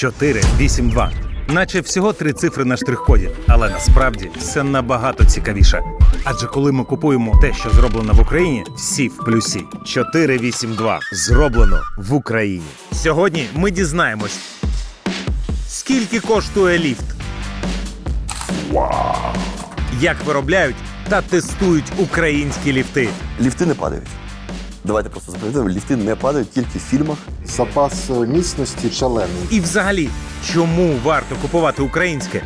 482. Наче всього три цифри на штрих-коді, але насправді все набагато цікавіше. Адже коли ми купуємо те, що зроблено в Україні, всі в плюсі. 482. Зроблено в Україні. Сьогодні ми дізнаємось, скільки коштує ліфт. Як виробляють та тестують українські ліфти. Ліфти не падають. Давайте просто запам'ятаємо, ліфти не падають тільки в фільмах. Запас е, міцності шалений. І взагалі, чому варто купувати українське?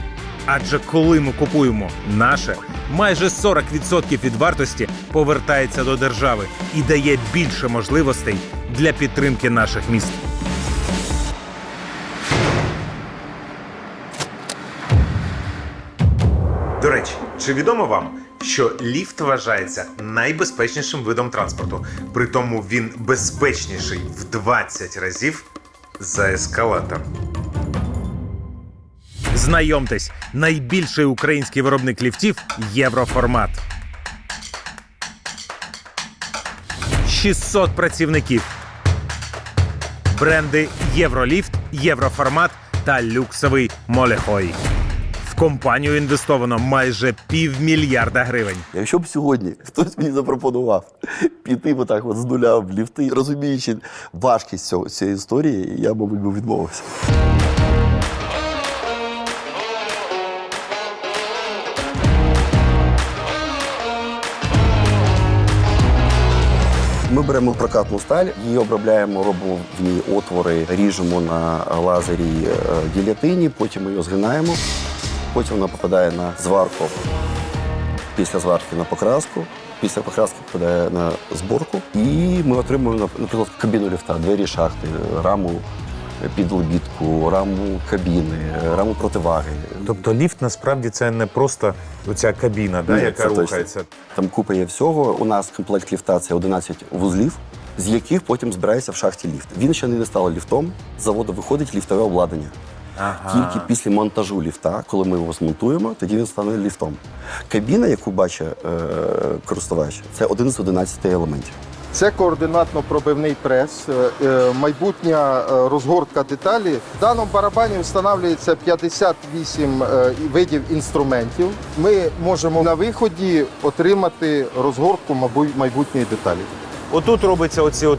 Адже коли ми купуємо наше, майже 40% від вартості повертається до держави і дає більше можливостей для підтримки наших міст. До речі, чи відомо вам, що ліфт вважається найбезпечнішим видом транспорту? Притому він безпечніший в 20 разів за ескалатор. Знайомтесь, найбільший український виробник ліфтів Євроформат. 600 працівників. Бренди Євроліфт, Євроформат та люксовий Молехой. Компанію інвестовано майже півмільярда гривень. Якщо б сьогодні хтось мені запропонував піти отак от з нуля в ліфти, розуміючи важкість цього, цієї історії, я, мабуть, би відмовився. Ми беремо прокатну сталь, її обробляємо, робимо в ній отвори, ріжемо на лазері е, гілятині, потім ми її згинаємо, потім вона попадає на зварку після зварки на покраску. Після покраски попадає на зборку, і ми отримуємо, наприклад, кабіну ліфта, двері шахти, раму під лебідку, раму кабіни, раму противаги. Тобто ліфт насправді це не просто оця кабіна, да, Ні, яка це точно. рухається. Там купа є всього. У нас комплект ліфта це 11 вузлів, з яких потім збирається в шахті ліфт. Він ще не стало ліфтом. З заводу виходить ліфтове обладнання. Тільки після монтажу ліфта, коли ми його змонтуємо, тоді він стане ліфтом. Кабіна, яку бачить е, користувач, це один з 11 елементів. Це координатно-пробивний прес, е, е, майбутня е, розгортка деталі. В даному барабані встановлюється 58 е, видів інструментів. Ми можемо на виході отримати розгортку майбутньої деталі. Отут робиться оці от,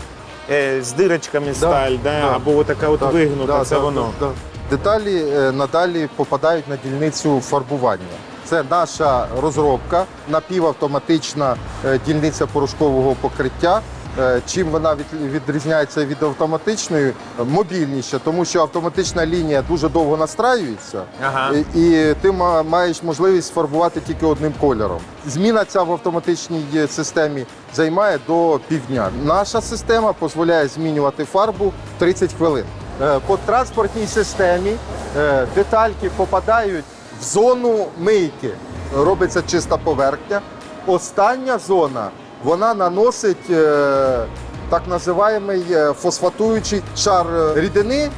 е, з дирочками сталь, да, да. або така от Так, вигнута, да, це да, воно. да, да. Деталі е, надалі попадають на дільницю фарбування. Це наша розробка, напівавтоматична е, дільниця порошкового покриття. Е, Чим вона від- відрізняється від автоматичної? Мобільніша, тому що автоматична лінія дуже довго настраюється, Ага. і, ти маєш можливість фарбувати тільки одним кольором. Зміна ця в автоматичній системі займає до півдня. Наша система дозволяє змінювати фарбу 30 хвилин. Е, По транспортній системі е, детальки попадають в зону мийки. Робиться чиста поверхня. Остання зона вона наносить е, так називаємий фосфатуючий шар е, рідини,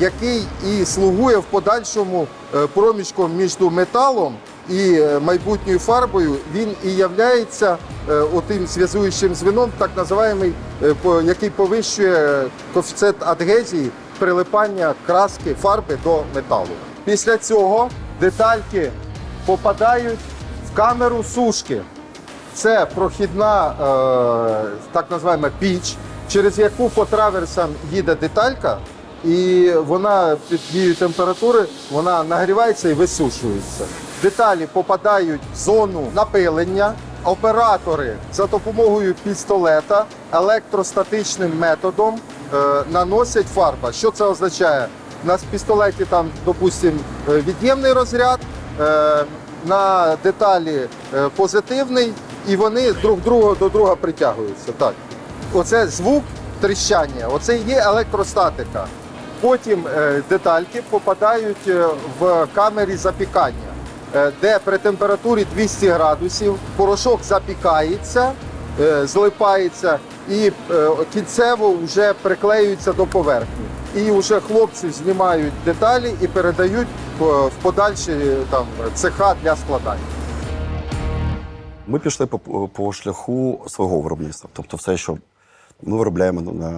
який і слугує в подальшому проміжком між металом і майбутньою фарбою. Він і являється отим зв'язуючим звіном, так називаємий, який повищує коефіцієнт адгезії прилипання краски фарби до металу. Після цього детальки попадають в камеру сушки. Це прохідна, е, так називаємо піч, через яку по траверсам їде деталька, і вона під дією температури вона нагрівається і висушується. Деталі попадають в зону напилення. Оператори за допомогою пістолета електростатичним методом наносять фарба. Що це означає? В пістолеті там, допустимо, від'ємний розряд, е, на деталі е, позитивний, і вони друг друга до друга притягуються. Так. Оце звук тріщання, оце є електростатика. Потім е, детальки попадають е, в камері запікання, е, де при температурі 200 градусів порошок запікається, е, злипається і е, кінцево вже приклеюється до поверхні. І вже хлопці знімають деталі і передають е, в подальші е, там цеха для складання. Ми пішли по, по шляху свого виробництва. Тобто все, що ми виробляємо на,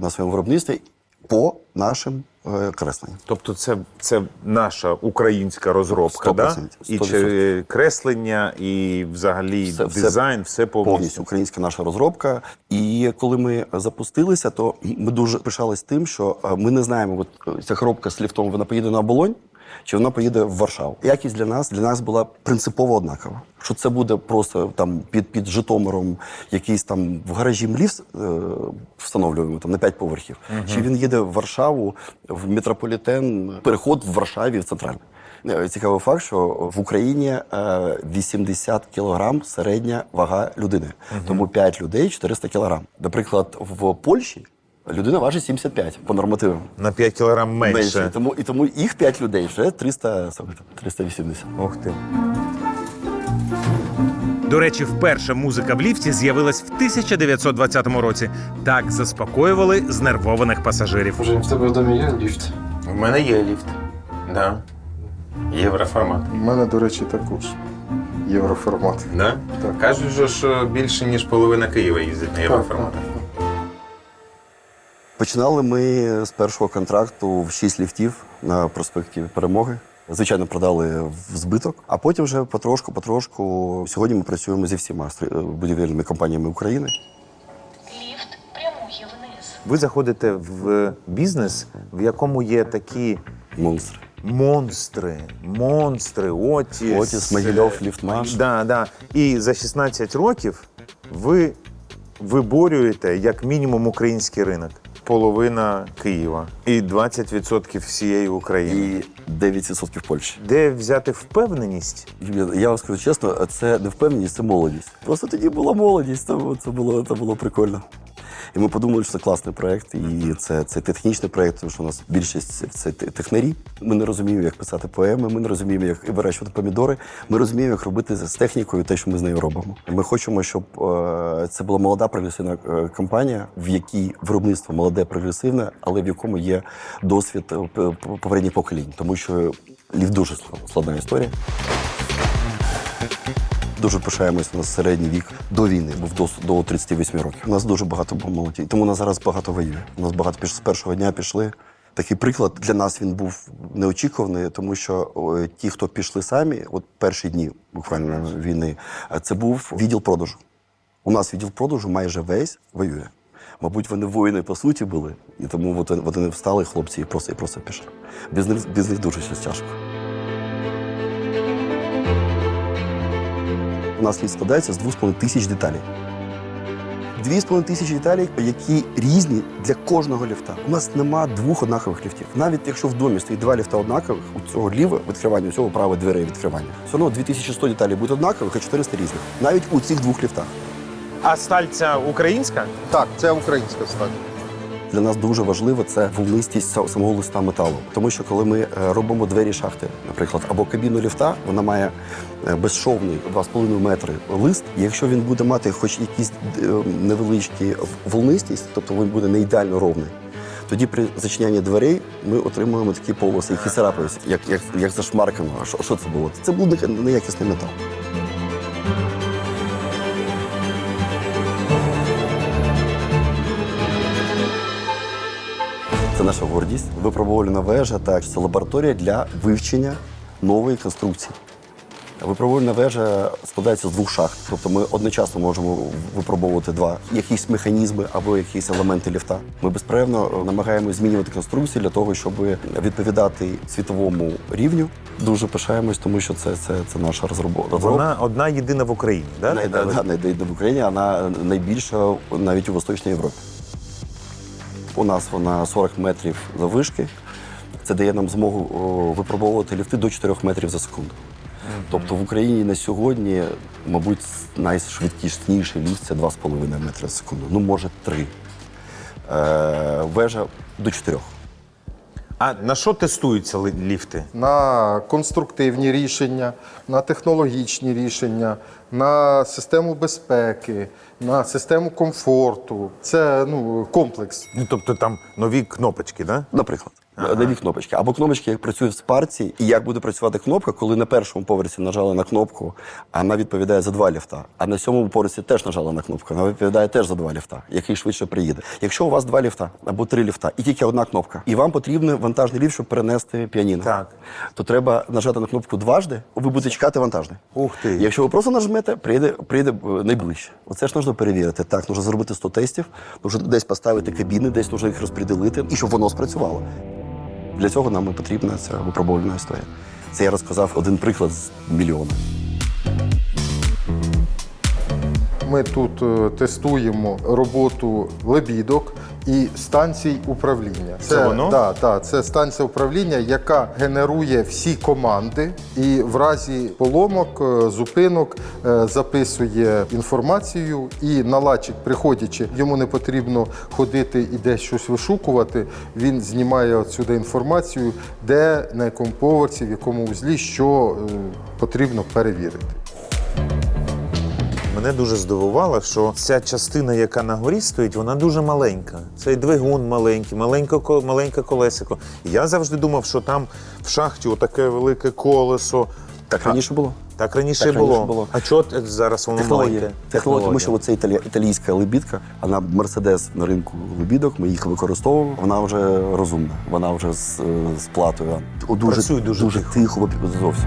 на своєму виробництві по нашим е, креслення. Тобто, це, це наша українська розробка, да? 100%, і чи креслення, і взагалі Все- все дизайн, все повністю. повністю українська наша розробка. І коли ми запустилися, то ми дуже пишались тим, що е, ми не знаємо, от е, ця коробка з ліфтом вона поїде на оболонь. Чи вона поїде в Варшаву? Якість для нас для нас була принципово однакова. Що це буде просто там під під Житомиром, якийсь там в гаражі ліфт е, встановлюємо там на 5 поверхів. Чи він їде в Варшаву в метрополітен, переход в Варшаві в центральний. Е, Цікавий факт, що в Україні е, 80 кілограм середня вага людини. Тому 5 людей 400 кілограм. Наприклад, в Польщі людина важить 75 по нормативам. На 5 кілограм менше. І тому, і тому їх 5 людей вже 300, 380. Ух ти. До речі, вперше музика в ліфті з'явилась в 1920 році. Так заспокоювали знервованих пасажирів. Може, в тебе в домі є ліфт? У мене є ліфт. Да. Євроформат. У мене, до речі, також євроформат. Да? Так. Кажуть, же, що більше, ніж половина Києва їздить на євроформатах. Починали ми з першого контракту в 6 ліфтів на проспекті Перемоги. Звичайно, продали в збиток, а потім вже потрошку, потрошку. Сьогодні ми працюємо зі всіма будівельними компаніями України. Ліфт прямує вниз. Ви заходите в бізнес, в якому є такі Монстри. монстри, монстри, Отіс. Отіс, Могильов, Ліфтмаш. Да, да. І за 16 років ви виборюєте як мінімум український ринок. Половина Києва і 20% всієї України. І 9% Польщі. Де взяти впевненість? Я вам скажу чесно, це не впевненість, це молодість. Просто тоді була молодість, тому це було, це було прикольно. І ми подумали, що це класний проект, і це, це технічний проект, тому що у нас більшість це технарі. Ми не розуміємо, як писати поеми, ми не розуміємо, як вирощувати помідори. Ми розуміємо, як робити з технікою те, що ми з нею робимо. Ми хочемо, щоб е, це була молода прогресивна е, компанія, в якій виробництво молоде прогресивне, але в якому є досвід е, попередніх поколінь, тому що ліфт дуже складна історія. Дуже пишаємось, у нас середній вік до війни був до, до 38 років. У нас дуже багато було молоді. Тому нас зараз багато воює. У нас багато піш, з першого дня пішли. Такий приклад для нас він був неочікуваний, тому що ті, хто пішли самі, от перші дні буквально війни, е, це був відділ продажу. У нас відділ продажу майже весь воює. Мабуть, вони воїни по суті були, і тому вони встали, хлопці, і просто і просто пішли. Без них без них дуже щось тяжко. У нас ліфт складається з 2,5 тисяч деталей. 2,5 тисячі деталей, які різні для кожного ліфта. У нас нема двох однакових ліфтів. Навіть якщо в домі стоїть два ліфта однакових, у цього ліве відкривання, у цього праве дверей відкривання. Все одно 2100 деталей буде однакових, а 400 різних. Навіть у цих двох ліфтах. А сталь ця українська? Так, це українська сталь. Для нас дуже важливо це волнистість самого листа металу. Тому що коли ми е, робимо двері шахти, наприклад, або кабіну ліфта, вона має е, безшовний 2,5 метри лист. Якщо він буде мати хоч якісь е, невеличкі волнистість, тобто він буде не ідеально ровний. Тоді при зачинянні дверей ми отримуємо такі полоси, які царапаються, як, як, як зашмаркано. А що, що це було? Це був неякісний метал. Це наша гордість. Випробувальна вежа, так, це лабораторія для вивчення нової конструкції. Випробувальна вежа складається з двох шахт. Тобто ми одночасно можемо випробовувати два якісь механізми або якісь елементи ліфта. Ми безперервно намагаємося змінювати конструкції для того, щоб відповідати світовому рівню. Дуже пишаємось, тому що це, це, це наша розробка. Вона одна єдина в Україні, да? Най- да, да, найде- в Україні, вона найбільша навіть у Восточній Європі. У нас вона 40 метрів завишки. Це дає нам змогу о, випробовувати ліфти до 4 метрів за секунду. Тобто в Україні на сьогодні, мабуть, найшвидкісніший ліфт це 2,5 метри за секунду. Ну, може, 3. Е, вежа до 4. А на що тестуються ли- ліфти? на конструктивні рішення, на технологічні рішення, на систему безпеки, на систему комфорту. Це ну, комплекс. Ну, тобто там нові кнопочки, да? Наприклад. Нові кнопочки. Або кнопочки, як працює в спарці, і як буде працювати кнопка, коли на першому поверсі нажали на кнопку, а вона відповідає за два ліфта. А на сьомому поверсі теж нажали на кнопку, вона відповідає теж за два ліфта, який швидше приїде. Якщо у вас два ліфта або три ліфта, і тільки одна кнопка, і вам потрібен вантажний ліфт, щоб перенести піаніно, Так. то треба нажати на кнопку дважди, ви будете чекати вантажний. Ух ти. Якщо ви просто нажмете, прийде, прийде найближче. Оце ж потрібно перевірити. Так, потрібно зробити 100 тестів, потрібно десь поставити кабіни, десь потрібно їх розподілити, і щоб воно спрацювало. Для цього нам і потрібна ця випробувальна історія. Це я розказав один приклад з мільйона. Ми тут е, тестуємо роботу лебідок і станцій управління. Це воно? Да, да, це станція управління, яка генерує всі команди, і в разі поломок, е, зупинок е, записує інформацію. І наладчик, приходячи, йому не потрібно ходити і десь щось вишукувати. Він знімає отсюди інформацію, де на якому поверсі, в якому узлі, що е, потрібно перевірити. Мене дуже здивувало, що ця частина, яка на горі стоїть, вона дуже маленька. Цей двигун маленький, маленьке, ко- маленьке колесико. Я завжди думав, що там в шахті отаке велике колесо. Так раніше було. Так раніше, Так раніше було. було. А чого зараз воно Технологія. маленьке? Технологія, тому що це італі... італійська лебідка, вона Мерседес на ринку лебідок, ми їх використовуємо. Вона вже розумна, вона вже з, е, з платою. О, Дуже, Працює дуже тихо. тихо, тихо зовсім.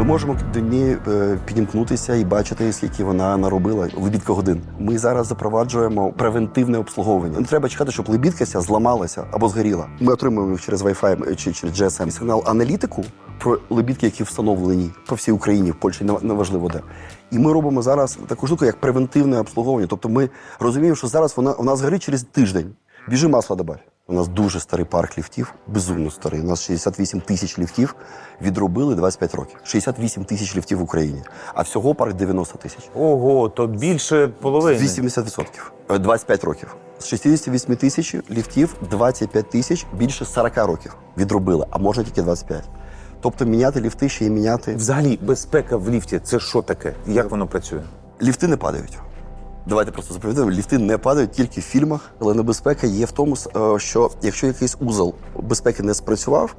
Ми можемо до неї е, підімкнутися і бачити, скільки вона наробила лебідка годин. Ми зараз запроваджуємо превентивне обслуговування. Не треба чекати, щоб лебідка ця зламалася або згоріла. Ми отримуємо через Wi-Fi чи через GSM сигнал аналітику про лебідки, які встановлені по всій Україні, в Польщі неважливо де. І ми робимо зараз таку штуку, як превентивне обслуговування. Тобто ми розуміємо, що зараз вона у нас згорить через тиждень. Біжи масло добавь. У нас дуже старий парк ліфтів, безумно старий. У нас 68 тисяч ліфтів відробили 25 років. 68 тисяч ліфтів в Україні, а всього парк 90 тисяч. Ого, то більше половини. 80%. Е, 25 років. З 68 тисяч ліфтів 25 тисяч більше 40 років відробили, а можна тільки 25. Тобто міняти ліфти ще й міняти. Взагалі, безпека в ліфті це що таке? Як воно працює? Ліфти не падають. Давайте просто запам'ятаємо, ліфти не падають тільки в фільмах, але небезпека є в тому, е, що якщо якийсь узол безпеки не спрацював,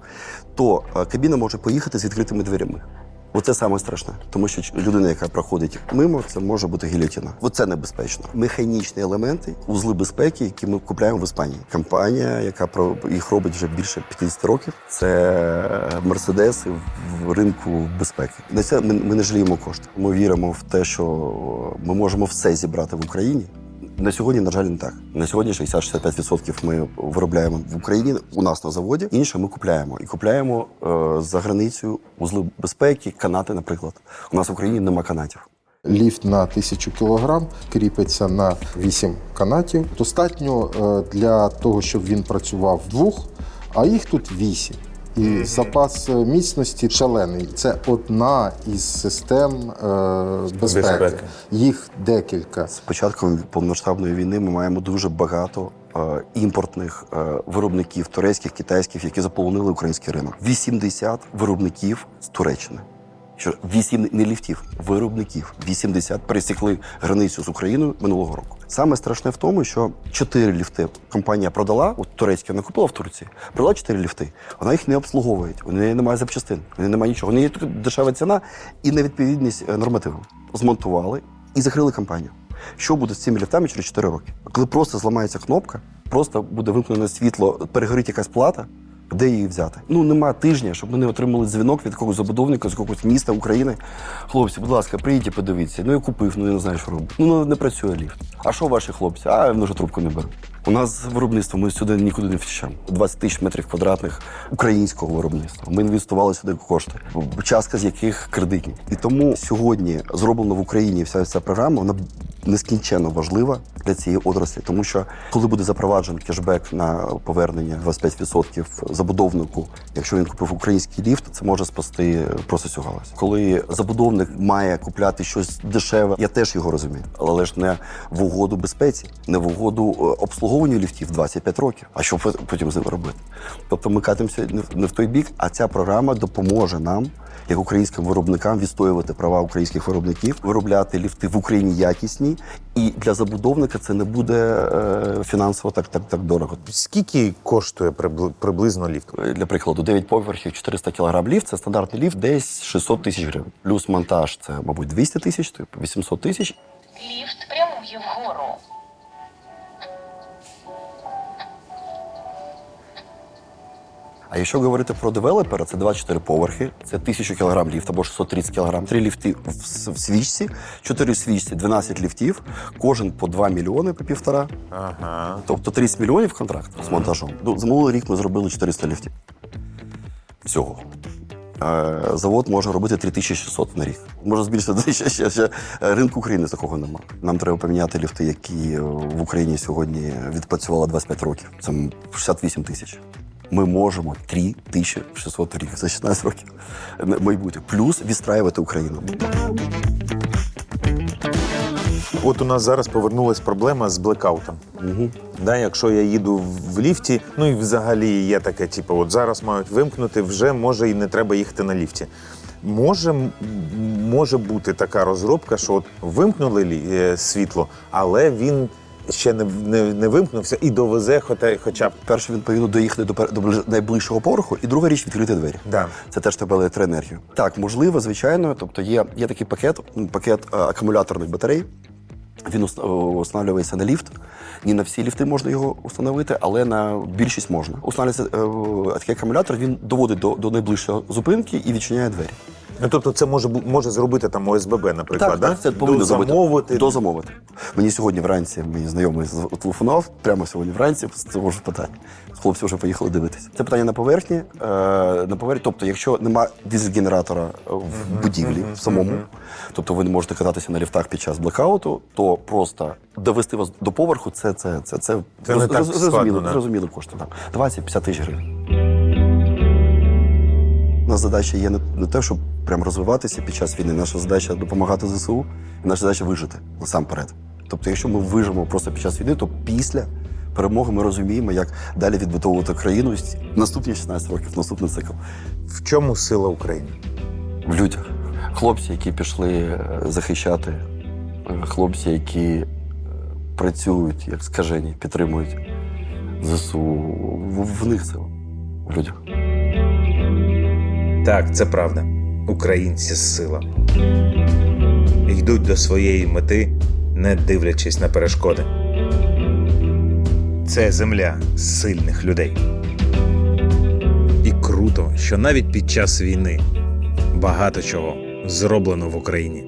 то е, кабіна може поїхати з відкритими дверями. Оце саме страшне, тому що людина, яка проходить мимо, це може бути гільотина. Оце небезпечно. Механічні елементи, узли безпеки, які ми купляємо в Іспанії. Компанія, яка про їх робить вже більше 50 років, це мерседеси в ринку безпеки. На це ми, ми не жаліємо кошти. Ми віримо в те, що ми можемо все зібрати в Україні. На сьогодні, на жаль, не так. На сьогодні 60-65% ми виробляємо в Україні у нас на заводі. Інше ми купляємо. І купляємо е, за границею узли безпеки, канати, наприклад. У нас в Україні нема канатів. Ліфт на 1000 кг кріпиться на 8 канатів. Достатньо е, для того, щоб він працював двох, а їх тут 8. І запас е, міцності шалений. Це одна із систем е, безпеки. Безпеки. Їх декілька. З початком повномасштабної війни ми маємо дуже багато е, імпортних е, виробників турецьких, китайських, які заполонили український ринок. 80 виробників з Туреччини. Що 8 не ліфтів, виробників 80 пересікли границю з Україною минулого року. Саме страшне в тому, що 4 ліфти компанія продала, от турецька не купила в Турції, продала 4 ліфти. Вона їх не обслуговує, у неї немає запчастин, у неї немає нічого. У неї дешева ціна і невідповідність е, нормативам. Змонтували і закрили компанію. Що буде з цими ліфтами через 4 роки? Коли просто зламається кнопка, просто буде вимкнене світло, перегорить якась плата, де її взяти? Ну нема тижня, щоб ми не отримали дзвінок від якогось забудовника з якогось міста України. Хлопці, будь ласка, приїдьте, подивіться. Ну я купив, ну я не знаю, що робити. Ну не працює ліфт. А що ваші хлопці? А я вже трубку не беру. У нас виробництво, ми сюди нікуди не втічемо. 20 тисяч метрів квадратних українського виробництва. Ми інвестували сюди кошти, частка з яких кредитні. І тому сьогодні зроблена в Україні вся ця програма, вона нескінченно важлива для цієї отраслі, тому що коли буде запроваджений кешбек на повернення 25% забудовнику, якщо він купив український ліфт, це може спасти просто цю галузь. Коли забудовник має купляти щось дешеве, я теж його розумію, але ж не в угоду безпеці, не в угоду е, обслуговування. Обслуговуванню ліфтів 25 років. А що потім з ними робити? Тобто ми катимося не в- той бік, а ця програма допоможе нам, як українським виробникам, відстоювати права українських виробників, виробляти ліфти в Україні якісні, і для забудовника це не буде е, фінансово так, так, так дорого. Скільки коштує прибли- приблизно ліфт? Для прикладу, 9 поверхів, 400 кг ліфт це стандартний ліфт, десь 600 тисяч гривень. Плюс монтаж це, мабуть, 200 тисяч, типу 800 тисяч. Ліфт прямує вгору. А якщо говорити про девелопера, це 24 поверхи, це 1000 кг ліфт або 630 кг. Три ліфти в, в свічці, 4 свічці, 12 ліфтів, кожен по 2 мільйони по півтора. Ага. Тобто 30 мільйонів контракт з монтажом. Ну, За минулий рік ми зробили 400 ліфтів. Всього. Е, Завод може робити 3600 на рік. Може збільшити ще, ще, ще. Е, ринку України такого нема. Нам треба поміняти ліфти, які е, в Україні сьогодні відпрацювали 25 років. Це 68 тисяч. Ми можемо 3600 в рік за 16 років майбутнє. Плюс відстраювати Україну. От у нас зараз повернулась проблема з блекаутом. Угу. Да, якщо я їду в- в ліфті, ну і взагалі є таке, типу, от зараз мають вимкнути, вже може і не треба їхати на ліфті. Може, може бути така розробка, що от вимкнули лі- е, світло, але він ще не, не, не вимкнувся і довезе хоча, хоча б. Перше, він повинен доїхати до, до найближчого поверху, і друга річ відкрити двері. Да. Це теж тебе електроенергію. Так, можливо, звичайно. Тобто є, є такий пакет, пакет е, акумуляторних батарей. Він ус- о, устанавливається на ліфт. Не на всі ліфти можна його установити, але на більшість можна. Устанавливається е, такий акумулятор, він доводить до, до найближчої зупинки і відчиняє двері. Ну тобто, це може бу- може зробити там ОСББ, наприклад, так, да? так, це повинно зробити. замовити. Дозамовити. Мені сьогодні вранці мій знайомий телефонував, прямо сьогодні вранці з цього ж питання. Хлопці вже поїхали дивитися. Це питання на поверхні. Е, на поверхні, тобто, якщо нема дизель-генератора в будівлі в самому, тобто ви не можете кататися на ліфтах під час блекауту, то просто довести вас до поверху це, це, це, це, Це не так складно, зрозуміло, да. зрозуміло кошти. Так. 20-50 тисяч гривень. Нас задача є не, не те, щоб прям розвиватися під час війни. Наша задача допомагати ЗСУ, і наша задача вижити насамперед. Тобто, якщо ми вижимо просто під час війни, то після перемоги ми розуміємо, як далі відбудовувати країну наступні 16 років, наступний цикл. В чому сила України? В людях. Хлопці, які пішли е, захищати, е, хлопці, які е, працюють, як скажені, підтримують ЗСУ. В, в них сила. В людях. Так, це правда. Українці з сила. Йдуть до своєї мети, не дивлячись на перешкоди. Це земля сильних людей. І круто, що навіть під час війни багато чого зроблено в Україні.